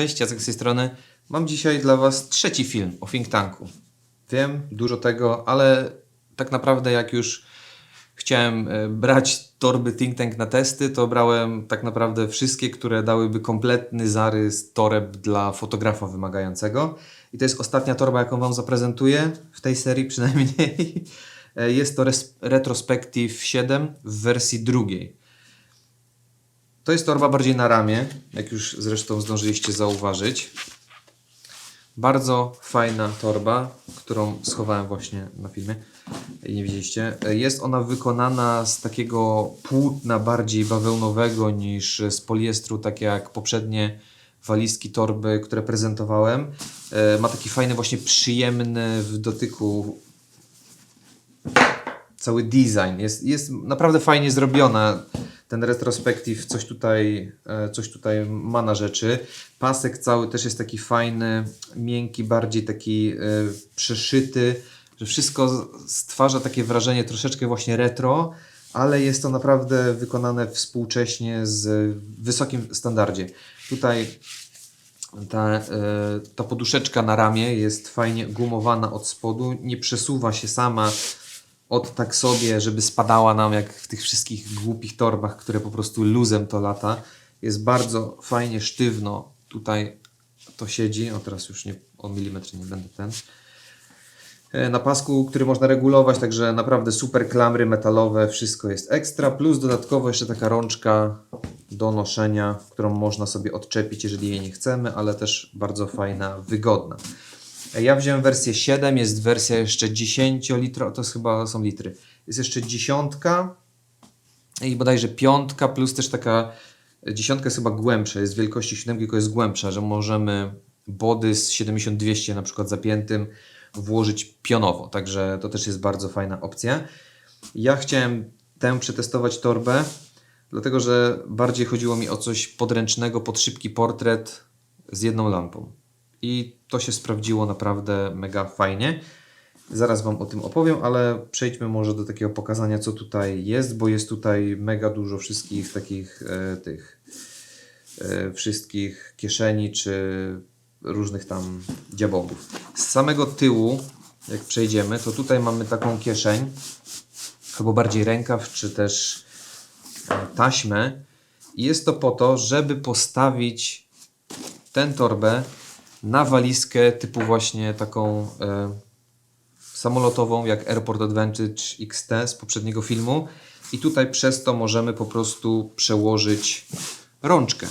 Cześć, Jacek z tej strony. Mam dzisiaj dla Was trzeci film o think tanku. Wiem, dużo tego, ale tak naprawdę jak już chciałem e, brać torby think tank na testy, to brałem tak naprawdę wszystkie, które dałyby kompletny zarys toreb dla fotografa wymagającego. I to jest ostatnia torba, jaką Wam zaprezentuję w tej serii przynajmniej. E, Jest to Retrospective 7 w wersji drugiej. To jest torba bardziej na ramię, jak już zresztą zdążyliście zauważyć. Bardzo fajna torba, którą schowałem właśnie na filmie i nie widzieliście. Jest ona wykonana z takiego płótna bardziej bawełnowego niż z poliestru, tak jak poprzednie walizki, torby, które prezentowałem. E, Ma taki fajny, właśnie przyjemny w dotyku cały design. Jest, jest naprawdę fajnie zrobiona. Ten retrospektyw coś tutaj, e, coś tutaj ma na rzeczy. Pasek cały też jest taki fajny, miękki, bardziej taki e, przeszyty, że wszystko stwarza takie wrażenie troszeczkę właśnie retro, ale jest to naprawdę wykonane współcześnie z wysokim standardzie. Tutaj ta, e, ta poduszeczka na ramię jest fajnie gumowana od spodu, nie przesuwa się sama od tak sobie, żeby spadała nam jak w tych wszystkich głupich torbach, które po prostu luzem to lata. Jest bardzo fajnie sztywno tutaj to siedzi. O teraz już nie, o milimetr nie będę ten. E, Na pasku, który można regulować, także naprawdę super klamry metalowe, wszystko jest ekstra, plus dodatkowo jeszcze taka rączka do noszenia, którą można sobie odczepić, jeżeli jej nie chcemy, ale też bardzo fajna, wygodna. E, Ja wziąłem wersję 7, jest wersja jeszcze 10 litro, to chyba są litry. Jest jeszcze dziesiątka i bodajże piątka, plus też taka dziesiątka jest chyba głębsza, jest wielkości 7, tylko jest głębsza, że możemy body z 70-200 na przykład zapiętym włożyć pionowo, także to też jest bardzo fajna opcja. Ja chciałem tę przetestować torbę, dlatego że bardziej chodziło mi o coś podręcznego, pod szybki portret z jedną lampą. I to się sprawdziło naprawdę mega fajnie. Zaraz Wam o tym opowiem, ale przejdźmy może do takiego pokazania, co tutaj jest, bo jest tutaj mega dużo wszystkich takich e, tych e, wszystkich kieszeni czy różnych tam dziabobów. Z samego tyłu, jak przejdziemy, to tutaj mamy taką kieszeń, albo bardziej rękaw, czy też e, taśmę. I jest to po to, żeby postawić tę torbę na walizkę typu właśnie taką e, samolotową jak Airport Advantage XT z poprzedniego filmu i tutaj przez to możemy po prostu przełożyć rączkę.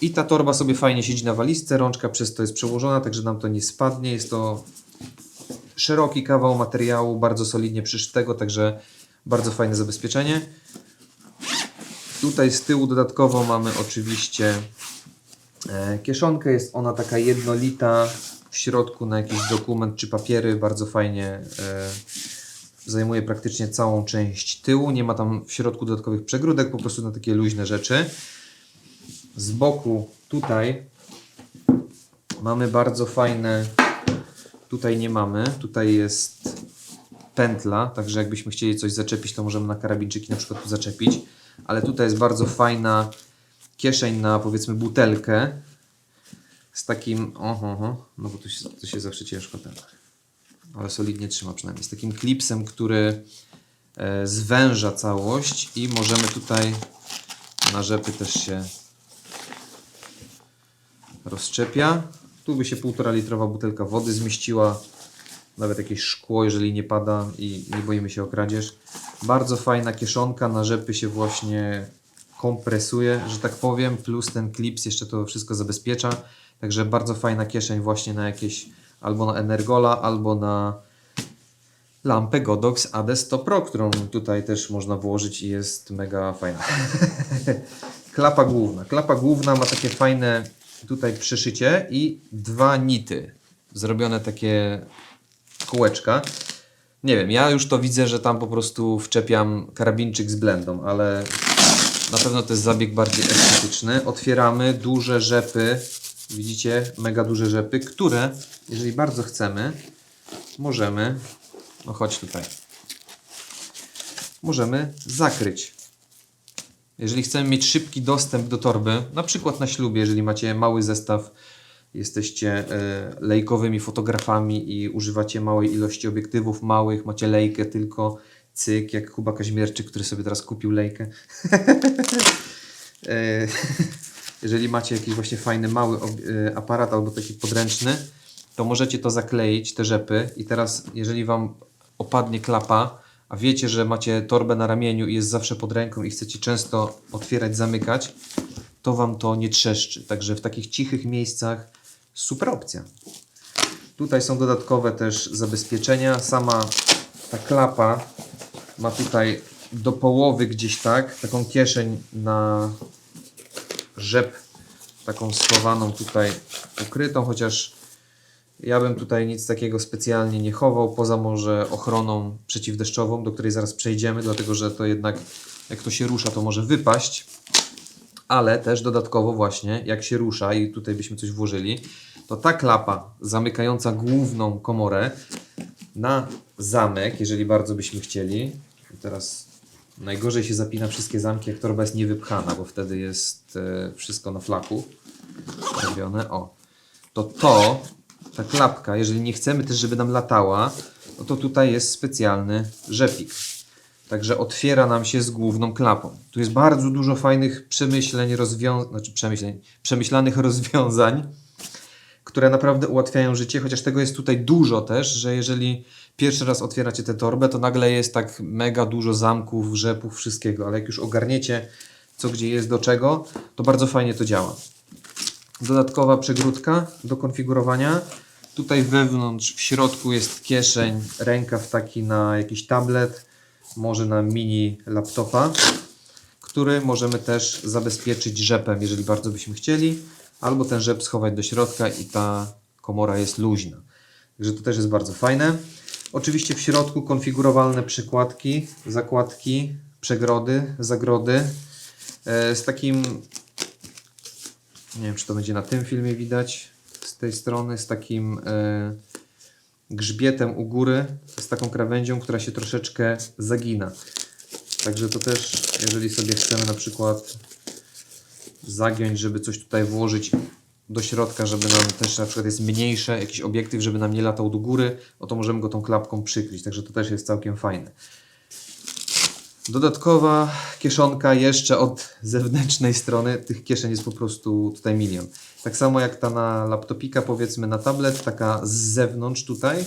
I ta torba sobie fajnie siedzi na walizce, rączka przez to jest przełożona, także nam to nie spadnie. Jest to szeroki kawał materiału, bardzo solidnie przyszytego, także bardzo fajne zabezpieczenie. Tutaj z tyłu dodatkowo mamy oczywiście kieszonkę. Jest ona taka jednolita w środku na jakiś dokument czy papiery. Bardzo fajnie e, zajmuje praktycznie całą część tyłu. Nie ma tam w środku dodatkowych przegródek, po prostu na takie luźne rzeczy. Z boku tutaj mamy bardzo fajne. Tutaj nie mamy. Tutaj jest pętla, także jakbyśmy chcieli coś zaczepić, to możemy na karabinczyki na przykład tu zaczepić. Ale tutaj jest bardzo fajna kieszeń na powiedzmy butelkę z takim, oho, oho no bo tu się, tu się zawsze ciężko ten, ale solidnie trzyma przynajmniej, z takim klipsem, który e, zwęża całość i możemy tutaj na rzepy też się rozszczepia. Tu by się półtora litrowa butelka wody zmieściła, nawet jakieś szkło, jeżeli nie pada i nie boimy się o kradzież. Bardzo fajna kieszonka, na rzepy się właśnie kompresuje, że tak powiem, plus ten klips jeszcze to wszystko zabezpiecza. Także bardzo fajna kieszeń właśnie na jakieś albo na Energola, albo na lampę Godox AD100 Pro, którą tutaj też można włożyć i jest mega fajna. Klapa główna. Klapa główna ma takie fajne tutaj przeszycie i dwa nity. Zrobione takie kółeczka. Nie wiem, ja już to widzę, że tam po prostu wczepiam karabinczyk z blendą, ale na pewno to jest zabieg bardziej estetyczny. Otwieramy duże rzepy, widzicie, mega duże rzepy, które, jeżeli bardzo chcemy, możemy, no chodź tutaj, możemy zakryć. Jeżeli chcemy mieć szybki dostęp do torby, na przykład na ślubie, jeżeli macie mały zestaw jesteście e, lejkowymi fotografami i używacie małej ilości obiektywów małych, macie lejkę tylko cyk, jak Kuba Kaźmierczyk, który sobie teraz kupił lejkę. E, Jeżeli macie jakiś właśnie fajny, mały e, aparat albo taki podręczny, to możecie to zakleić, te rzepy i teraz jeżeli Wam opadnie klapa, a wiecie, że macie torbę na ramieniu i jest zawsze pod ręką i chcecie często otwierać, zamykać, to Wam to nie trzeszczy. Także w takich cichych miejscach super opcja. Tutaj są dodatkowe też zabezpieczenia. Sama ta klapa ma tutaj do połowy gdzieś tak, taką kieszeń na rzep, taką schowaną tutaj ukrytą, chociaż ja bym tutaj nic takiego specjalnie nie chował, poza może ochroną przeciwdeszczową, do której zaraz przejdziemy, dlatego że to jednak jak to się rusza, to może wypaść. Ale też dodatkowo właśnie, jak się rusza i tutaj byśmy coś włożyli, to ta klapa zamykająca główną komorę na zamek, jeżeli bardzo byśmy chcieli. I teraz najgorzej się zapina wszystkie zamki, jak torba jest niewypchana, bo wtedy jest e, wszystko na flaku robione. O, to to, ta klapka, jeżeli nie chcemy też, żeby nam latała, no to tutaj jest specjalny rzepik. Także otwiera nam się z główną klapą. Tu jest bardzo dużo fajnych przemyśleń, rozwiązań, znaczy przemyśleń, przemyślanych rozwiązań, które naprawdę ułatwiają życie, chociaż tego jest tutaj dużo też, że jeżeli pierwszy raz otwieracie tę torbę, to nagle jest tak mega dużo zamków, rzepów, wszystkiego, ale jak już ogarniecie, co gdzie jest, do czego, to bardzo fajnie to działa. Dodatkowa przegródka do konfigurowania. Tutaj wewnątrz, w środku jest kieszeń, rękaw taki na jakiś tablet, może na mini laptopa, który możemy też zabezpieczyć rzepem, jeżeli bardzo byśmy chcieli, albo ten rzep schować do środka i ta komora jest luźna. Także to też jest bardzo fajne. Oczywiście w środku konfigurowalne przykładki, zakładki, przegrody, zagrody e, z takim nie wiem, czy to będzie na tym filmie widać z tej strony, z takim e, grzbietem u góry, z taką krawędzią, która się troszeczkę zagina. Także to też, jeżeli sobie chcemy na przykład zagiąć, żeby coś tutaj włożyć do środka, żeby nam też na przykład jest mniejsze, jakiś obiektyw, żeby nam nie latał do góry, no to możemy go tą klapką przykryć, także to też jest całkiem fajne. Dodatkowa kieszonka jeszcze od zewnętrznej strony. Tych kieszeni jest po prostu tutaj milion. Tak samo jak ta na laptopika, powiedzmy na tablet, taka z zewnątrz tutaj.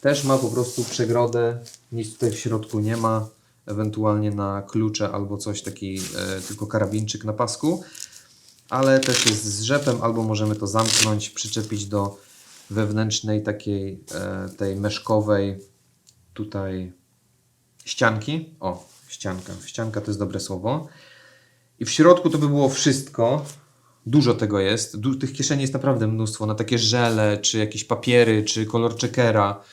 Też ma po prostu przegrodę. Nic tutaj w środku nie ma. Ewentualnie na klucze albo coś taki, e, tylko karabinczyk na pasku. Ale też jest z rzepem, albo możemy to zamknąć, przyczepić do wewnętrznej takiej e, tej meszkowej tutaj ścianki. O, ścianka. Ścianka to jest dobre słowo. I w środku to by było wszystko. Dużo tego jest. Du tych kieszeni jest naprawdę mnóstwo. Na takie żele, czy jakieś papiery, czy kolor checkera, e,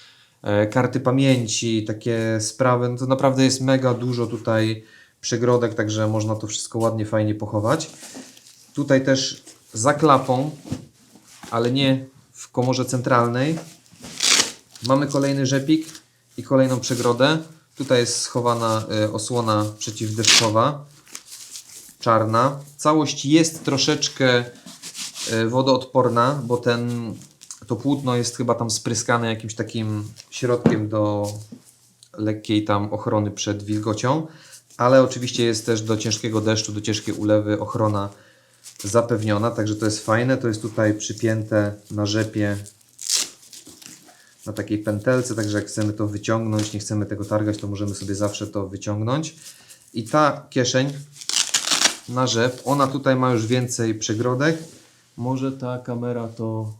karty pamięci, takie sprawy. No to naprawdę jest mega dużo tutaj przegrodek, także można to wszystko ładnie, fajnie pochować. Tutaj też za klapą, ale nie w komorze centralnej, Mamy kolejny rzepik i kolejną przegrodę. Tutaj jest schowana y, osłona przeciwdeszczowa, czarna. Całość jest troszeczkę y, wodoodporna, bo ten, to płótno jest chyba tam spryskane jakimś takim środkiem do lekkiej tam ochrony przed wilgocią, ale oczywiście jest też do ciężkiego deszczu, do ciężkiej ulewy ochrona zapewniona, także to jest fajne. To jest tutaj przypięte na rzepie na takiej pętelce, także jak chcemy to wyciągnąć, nie chcemy tego targać, to możemy sobie zawsze to wyciągnąć. I ta kieszeń na rzep, ona tutaj ma już więcej przegrodek. Może ta kamera to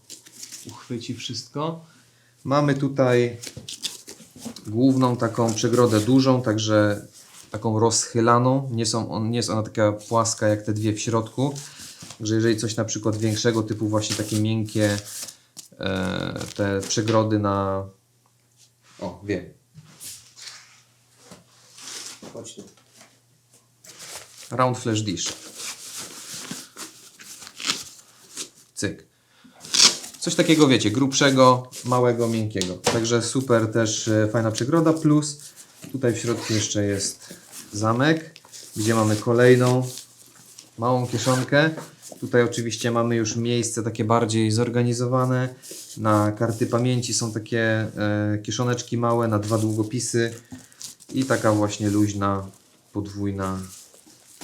uchwyci wszystko. Mamy tutaj główną taką przegrodę dużą, także taką rozchylaną. Nie, są, on, nie jest ona taka płaska jak te dwie w środku. Że jeżeli coś na przykład większego typu właśnie takie miękkie e, te przegrody na... O, wiem. Chodź tu. Round flash dish. Cyk. Coś takiego, wiecie, grubszego, małego, miękkiego. Także super też e, fajna przegroda. Plus tutaj w środku jeszcze jest zamek, gdzie mamy kolejną małą kieszonkę. Tutaj oczywiście mamy już miejsce takie bardziej zorganizowane. Na karty pamięci są takie e, kieszoneczki małe, na dwa długopisy i taka właśnie luźna, podwójna,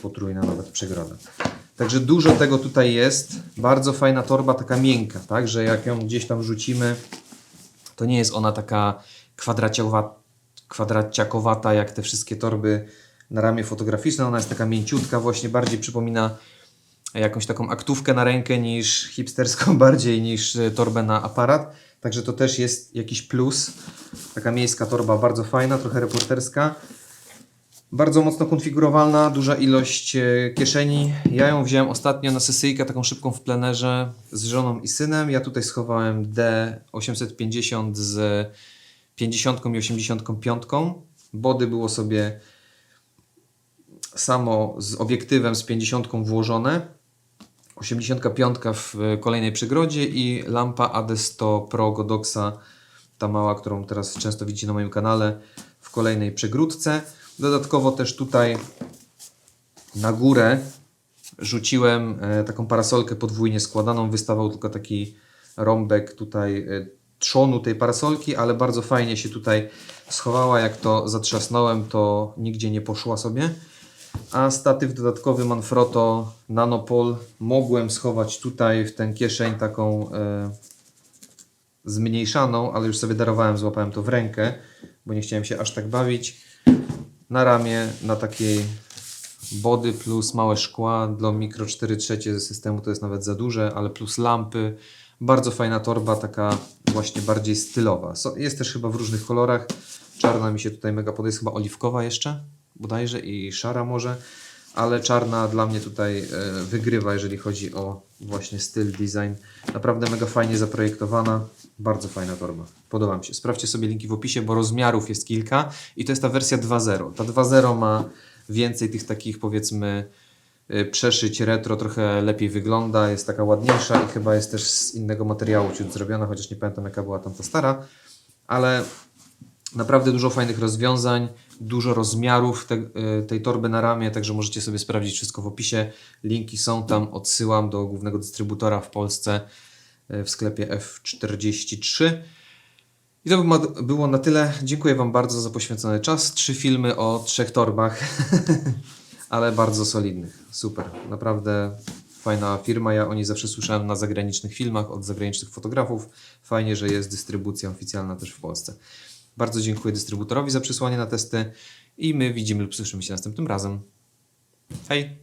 potrójna nawet przegroda. Także dużo tego tutaj jest. Bardzo fajna torba, taka miękka, tak, że jak ją gdzieś tam rzucimy, to nie jest ona taka kwadraciakowata jak te wszystkie torby na ramię fotograficzne. Ona jest taka mięciutka, właśnie bardziej przypomina jakąś taką aktówkę na rękę niż hipsterską, bardziej niż e, torbę na aparat. Także to też jest jakiś plus. Taka miejska torba, bardzo fajna, trochę reporterska. Bardzo mocno konfigurowalna, duża ilość e, kieszeni. Ja ją wziąłem ostatnio na sesyjkę taką szybką w plenerze z żoną i synem. Ja tutaj schowałem D850 z 50 i 85. Body było sobie samo z obiektywem z 50 włożone. 85 w kolejnej przygrodzie i lampa AD100 Pro Godoxa, ta mała, którą teraz często widzicie na moim kanale, w kolejnej przygródce. Dodatkowo też tutaj na górę rzuciłem e, taką parasolkę podwójnie składaną. Wystawał tylko taki rąbek tutaj e, trzonu tej parasolki, ale bardzo fajnie się tutaj schowała. Jak to zatrzasnąłem, to nigdzie nie poszła sobie. A statyw dodatkowy Manfrotto Nanopol mogłem schować tutaj w tę kieszeń taką e, zmniejszaną, ale już sobie darowałem, złapałem to w rękę, bo nie chciałem się aż tak bawić. Na ramię, na takiej body plus małe szkła dla mikro 4 trzecie systemu to jest nawet za duże, ale plus lampy. Bardzo fajna torba, taka właśnie bardziej stylowa. Jest też chyba w różnych kolorach. Czarna mi się tutaj mega podoba, jest chyba oliwkowa jeszcze bodajże i szara może, ale czarna dla mnie tutaj e, wygrywa, jeżeli chodzi o właśnie styl, design. Naprawdę mega fajnie zaprojektowana, bardzo fajna torba. Podoba mi się. Sprawdźcie sobie linki w opisie, bo rozmiarów jest kilka i to jest ta wersja 2.0. Ta 2.0 ma więcej tych takich powiedzmy y, przeszyć retro, trochę lepiej wygląda, jest taka ładniejsza i chyba jest też z innego materiału ciut zrobiona, chociaż nie pamiętam jaka była tam ta stara, ale Naprawdę dużo fajnych rozwiązań, dużo rozmiarów te, y, tej torby na ramię, także możecie sobie sprawdzić wszystko w opisie. Linki są tam, odsyłam do głównego dystrybutora w Polsce w sklepie F43. I to by było na tyle. Dziękuję Wam bardzo za poświęcony czas. Trzy filmy o trzech torbach, ale bardzo solidnych. Super. Naprawdę fajna firma. Ja o niej zawsze słyszałem na zagranicznych filmach od zagranicznych fotografów. Fajnie, że jest dystrybucja oficjalna też w Polsce. Bardzo dziękuję dystrybutorowi za przysłanie na testy i my widzimy lub słyszymy się następnym razem. Hej!